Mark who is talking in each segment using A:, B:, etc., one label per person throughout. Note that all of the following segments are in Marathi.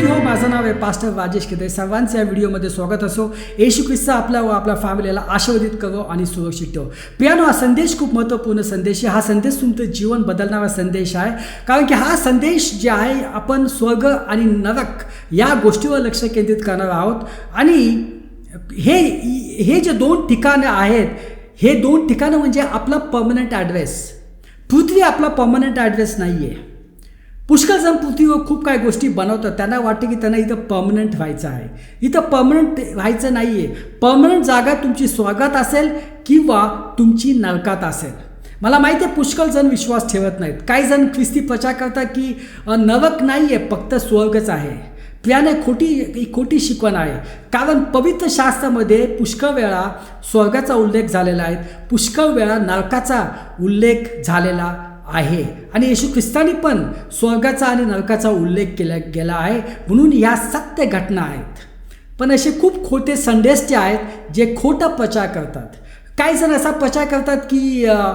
A: हो माझं नाव आहे पास्टर राजेश केदे सर्वांचं या व्हिडिओमध्ये स्वागत असो. येशू ख्रिस्त आपल्या व आपल्या फॅमिलीला आशीर्वादित करो आणि सुरक्षित ठेव. पियानो हा संदेश खूप महत्त्वपूर्ण संदेश आहे. हा संदेश तुमचं जीवन बदलणारा संदेश आहे. कारण की हा संदेश जे आहे आपण स्वर्ग आणि नरक या गोष्टीवर लक्ष केंद्रित करणार आहोत. आणि हे हे जे दोन ठिकाणं आहेत हे दोन ठिकाणं म्हणजे आपला पर्मनंट ॲड्रेस पृथ्वी आपला पर्मनंट ॲड्रेस नाही आहे पुष्कळ जण पृथ्वीवर खूप काही गोष्टी बनवतात. त्यांना वाटतं की त्यांना इथं पर्मनंट व्हायचं आहे. इथं पर्मनंट व्हायचं नाही आहे पर्मनंट जागा तुमची स्वागत असेल किंवा तुमची नरकात असेल. मला माहिती आहे पुष्कळ जण विश्वास ठेवत नाहीत. काही जण ख्रिस्ती प्रचार करतात की नरक नाही आहे फक्त स्वर्गच आहे. प्रियाने खोटी ही खोटी शिकवण आहे. कारण पवित्र शास्त्रामध्ये पुष्कळ वेळा स्वर्गाचा उल्लेख झालेला आहे. पुष्कळ वेळा नरकाचा उल्लेख झालेला आहे. आणि येशू ख्रिस्तानी पण स्वर्गाचा आणि नरकाचा उल्लेख केला गेला आहे. म्हणून या सत्य घटना आहेत. पण असे खूप खोटे संदेष्टे आहेत जे खोटा प्रचार करतात. काही जण असा प्रचार करतात की आ,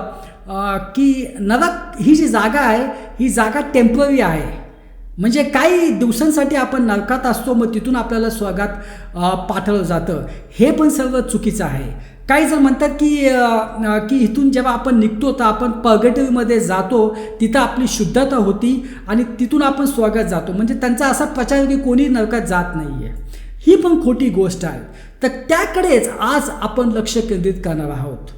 A: आ, की नरक ही जी जागा आहे ही जागा टेंपररी आहे. म्हणजे काही दिवसांसाठी आपण नरकात असतो मग तिथून आपल्याला स्वर्गात पाठवलं जातं. हे पण सर्व चुकीचं आहे. काही जण म्हणतात की की इथून जेव्हा आपण निघतो तर आपण पर्गटिव्हमध्ये जातो तिथं आपली शुद्धता होती आणि तिथून आपण स्वर्गात जातो. म्हणजे त्यांचा असा प्रचार की कोणी नरकात जात नाही आहे ही पण खोटी गोष्ट आहे. तर त्याकडेच आज आपण लक्ष केंद्रित करणार आहोत.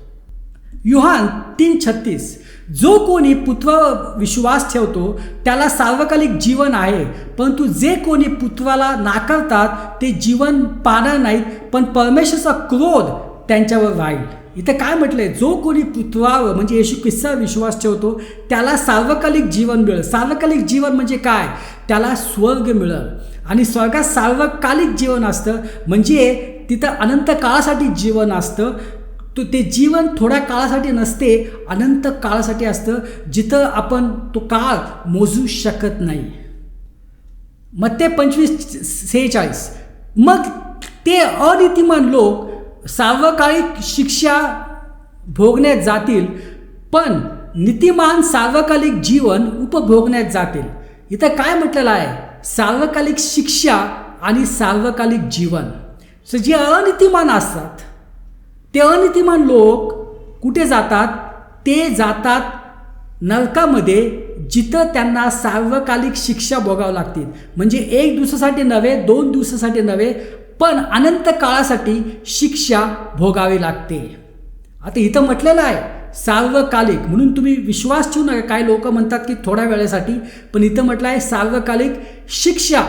A: युहान तीन छत्तीस जो कोणी पुत्रावर विश्वास ठेवतो त्याला सार्वकालिक जीवन आहे परंतु जे कोणी पुत्राला नाकारतात ते जीवन पाहणार नाहीत पण परमेश्वरचा क्रोध त्यांच्यावर राहील इथं काय म्हटलंय? जो कोणी पुत्रावर म्हणजे येशू ख्रिस्तावर विश्वास ठेवतो त्याला सार्वकालिक जीवन मिळेल. सार्वकालिक जीवन म्हणजे काय? त्याला स्वर्ग मिळेल. आणि स्वर्गात सार्वकालिक जीवन असतं म्हणजे तिथं अनंत काळासाठी जीवन असतं. तो ते जीवन थोड्या काळासाठी नसते अनंत काळासाठी असतं जिथं आपण तो काळ मोजू शकत नाही. मग ते पंचवीस सेहेचाळीस मग ते अनितिमान लोक सार्वकालिक शिक्षा भोगण्यात जातील पण नीतिमान सार्वकालिक जीवन उपभोगण्यात जातील. इथं काय म्हटलेलं आहे? सार्वकालिक शिक्षा आणि सार्वकालिक जीवन. सो जे अनितिमान असतात ते अनितिमान लोक कुठे जातात? ते जातात नरकामध्ये जिथं त्यांना सार्वकालिक शिक्षा भोगावं लागतील. म्हणजे एक दिवसासाठी नव्हे दोन दिवसासाठी नव्हे पण अनंत काळासाठी शिक्षा भोगावी लागते. आता इथं म्हटलेलं आहे सार्वकालिक म्हणून तुम्ही विश्वास ठेवू नका. काही लोक म्हणतात की थोड्या वेळेसाठी पण इथं म्हटलं आहे सार्वकालिक शिक्षा.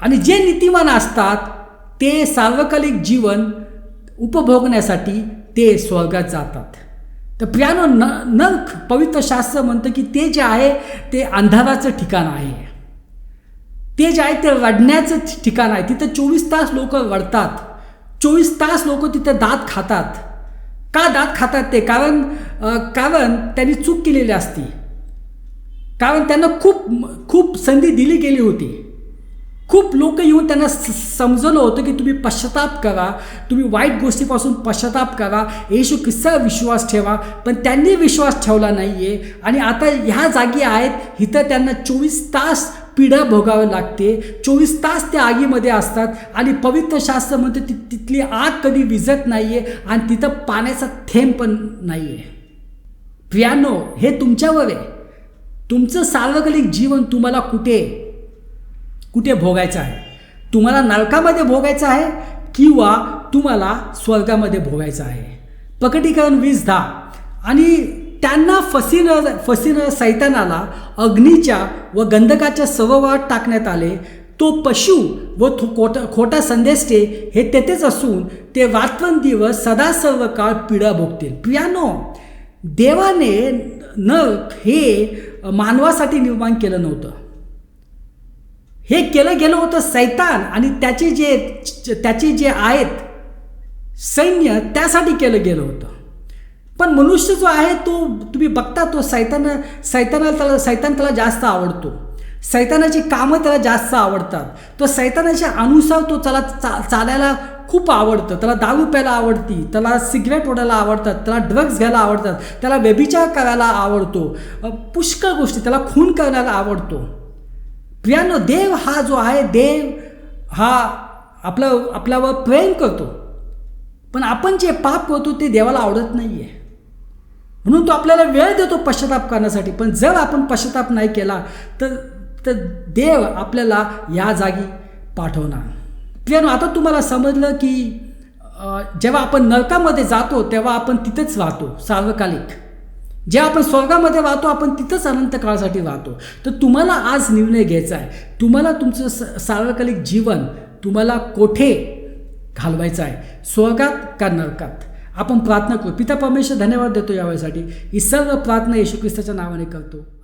A: आणि जे नीतिमान असतात ते सार्वकालिक जीवन उपभोगण्यासाठी ते स्वर्गात जातात. तर प्रियानो न नख पवित्र शास्त्र म्हणतं की ते जे आहे ते अंधाराचं ठिकाण आहे. ते जे आहे ते रडण्याचं ठिकाण आहे. तिथं चोवीस तास लोक रडतात चोवीस तास लोक तिथं दात खातात. का दात खातात ते? कारण कारण त्यांनी चूक केलेली असती. कारण त्यांना खूप खूप संधी दिली गेली होती. खूप लोक येऊन त्यांना स- समजवलं होतं की तुम्ही पश्चाताप करा. तुम्ही वाईट गोष्टीपासून पश्चाताप करा. येशू किस्सा विश्वास ठेवा. पण त्यांनी विश्वास ठेवला नाही आहे आणि आता ह्या जागी आहेत. इथं त्यांना चोवीस तास पीडा भोगावं लागते. चोवीस तास त्या आगीमध्ये असतात आणि पवित्र शास्त्र म्हणते ति तिथली आग कधी विझत नाही आहे आणि तिथं पाण्याचा थेंब पण नाही आहे प्रियानो हे तुमच्यावर आहे. तुमचं सार्वकालिक जीवन तुम्हाला कुठे कुठे भोगायचं आहे? तुम्हाला नरकामध्ये भोगायचं आहे किंवा तुम्हाला स्वर्गामध्ये भोगायचं आहे? प्रकटीकरण वीस दहा. आणि त्यांना फसिन फसिन सैतानाला अग्नीच्या व गंधकाच्या सववात टाकण्यात आले. तो पशु व थो खोटा खोटा संदेष्टे हे तेथेच असून ते दिवस सदा सर्व काळ पिढा भोगतील. पियानो देवाने नरक हे मानवासाठी निर्माण केलं नव्हतं. हे केलं गेलं होतं सैतान आणि त्याचे जे त्याचे जे आहेत सैन्य त्यासाठी केलं गेलं होतं. पण मनुष्य जो आहे तो तुम्ही बघता तो सैतान सैतानाला त्याला सैतान त्याला जास्त आवडतो. सैतानाची कामं त्याला जास्त आवडतात. तो सैतानाच्या अनुसार तो त्याला चा चालायला खूप आवडतं. त्याला दारू प्यायला आवडती त्याला सिगरेट ओढायला आवडतात त्याला ड्रग्ज घ्यायला आवडतात त्याला व्यभिचार करायला आवडतो पुष्कळ गोष्टी त्याला खून करायला आवडतो. प्रियानो देव हा जो आहे देव हा आपला आपल्यावर प्रेम करतो. पण आपण जे पाप करतो ते देवाला आवडत नाही आहे म्हणून तो आपल्याला वेळ देतो पश्चाताप करण्यासाठी. पण जर आपण पश्चाताप नाही केला तर तर देव आपल्याला या जागी पाठवणार. प्रियानो आता तुम्हाला समजलं की जेव्हा आपण नरकामध्ये जातो तेव्हा आपण तिथेच राहतो सार्वकालिक. जेव्हा आपण स्वर्गामध्ये राहतो आपण तिथंच अनंत काळासाठी राहतो. तर तुम्हाला आज निर्णय घ्यायचा आहे. तुम्हाला तुमचं स सार्वकालिक जीवन तुम्हाला कोठे घालवायचं आहे? स्वर्गात का नरकात? आपण प्रार्थना करू. पिता परमेश्वर धन्यवाद देतो यावेळेसाठी. ही सर्व प्रार्थना येशू ख्रिस्ताच्या नावाने करतो.